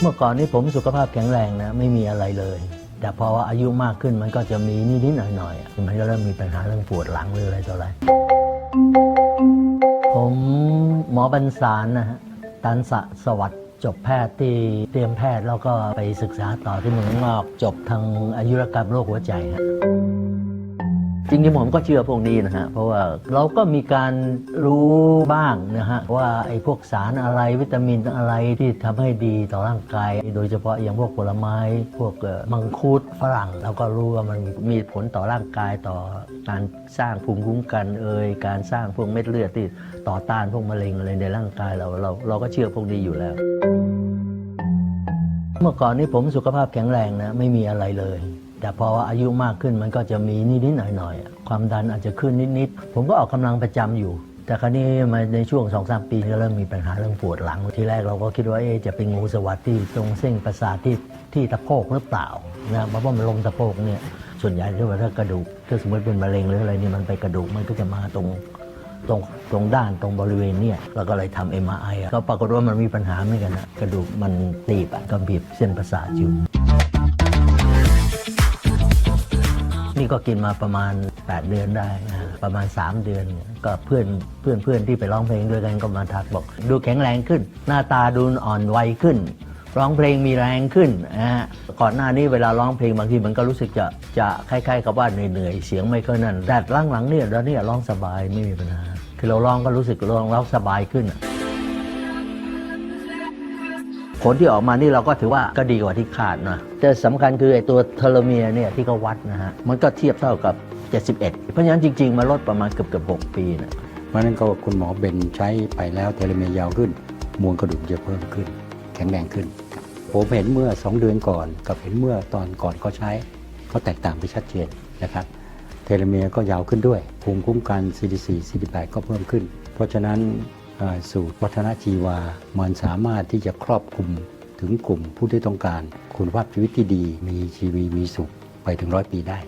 เมื่อก่อนนี้ผมสุขภาพแข็งแรงนะไม่มีอะไรเลย แต่พออายุมากขึ้นมันก็จะมีนิดๆหน่อยๆอะมันก็เริ่มมีปัญหาเรื่องปวดหลังหรืออะไรต่ออะไรผมหมอบันสารนะฮะตันสะสวัสดิ์จบแพทย์ที่เตรียมแพทย์แล้วก็ไปศึกษาต่อที่เมืองนอกจบทางอายุรกรรมโรคหัวใจฮะ จริงๆผมก็เชื่อพวกนี้นะฮะ เพราะว่าเราก็มีการรู้บ้างนะฮะ ว่าไอ้พวกสารอะไรวิตามินอะไรที่ทำให้ดีต่อร่างกาย โดยเฉพาะอย่างพวกผลไม้ พวกมังคุดฝรั่งเราก็รู้ว่ามันมีผลต่อร่างกายต่อการสร้างภูมิคุ้มกันเอ่ยการสร้างพวกเม็ดเลือดที่ต่อต้านพวกมะเร็งอะไรในร่างกายเราเราเราก็เชื่อพวกนี้อยู่แล้วเมื่อก่อนนี้ผมสุขภาพแข็งแรงนะไม่มีอะไรเลย แต่พออายุมากขึ้นมันก็จะมีนิดๆหน่อยๆ ความดันอาจจะขึ้นนิดๆ ผมก็ออกกำลังประจำอยู่ แต่คราวนี้มาในช่วง2อสปีก็เริ่มมีปัญหาเรื่องปวดหลัง ทีแรกเราก็คิดว่าเอ๊จะเป็นงูสวัสดที่ตรงเส้นประสาทที่ที่ตะโพกหรือเปล่านะเพราะว่ามันลงตะโพกเนี่ยส่วนใหญ่ถ้าว่าถ้ากระดูกถ้าสมมติเป็นมะเร็งหรืออะไรนี่มันไปกระดูกมันก็จะมาตรงตรงตรงด้านตรงบริเวณเนี่ยเราก็เลยทำ MRI อะก็ปรากฏว่ามันมีปัญหาเหมือนกันนะกระดูกมันตีบก็บีบเส้นประสาทอยู่ นี่ก็กินมาประมาณ 8 เดือนได้นะประมาณ 3 เดือน ก็เพื่อนเพื่อนเพื่อนที่ไปร้องเพลงด้วยกันก็มาทักบอก ดูแข็งแรงขึ้น หน้าตาดูอ่อนวัยขึ้น ร้องเพลงมีแรงขึ้นนะฮะก่อนหน้านี้เวลาร้องเพลงบางทีมันก็รู้สึกจะจะคล้ายๆกับว่าเหนื่อยๆเสียงไม่ค่อยนั่นแต่ร่างหลังเนี่ยแล้วเนี่ยร้องสบายไม่มีปัญหาคือเราร้องก็รู้สึกร้องร้องสบายขึ้น ผลที่ออกมานี่เราก็ถือว่าก็ดีกว่าที่คาดนะแต่สำคัญคือไอ้ตัวเทโลเมียร์เนี่ยที่เขาวัดนะฮะมันก็เทียบเท่ากับ 71 เพราะฉะนั้นจริง ๆ มาลดประมาณเกือบเกือบ6ปีนะเพราะนั้นก็คุณหมอเบนใช้ไปแล้วเทเลเมียร์ยาวขึ้น มวลกระดูกจะเพิ่มขึ้น แข็งแรงขึ้น ผมเห็นเมื่อ 2 เดือนก่อน กับเห็นเมื่อตอนก่อนเขาใช้เขาแตกต่างไปชัดเจนนะครับเทเลเมียร์ก็ยาวขึ้นด้วยภูมิคุ้มกัน CD4 CD8 ก็เพิ่มขึ้น เพราะฉะนั้น สูตรวัฒนชีวา มันสามารถที่จะครอบคลุมถึงกลุ่มผู้ที่ต้องการ คุณภาพชีวิตที่ดี มีชีวิตมีสุขไปถึงร้อยปีได้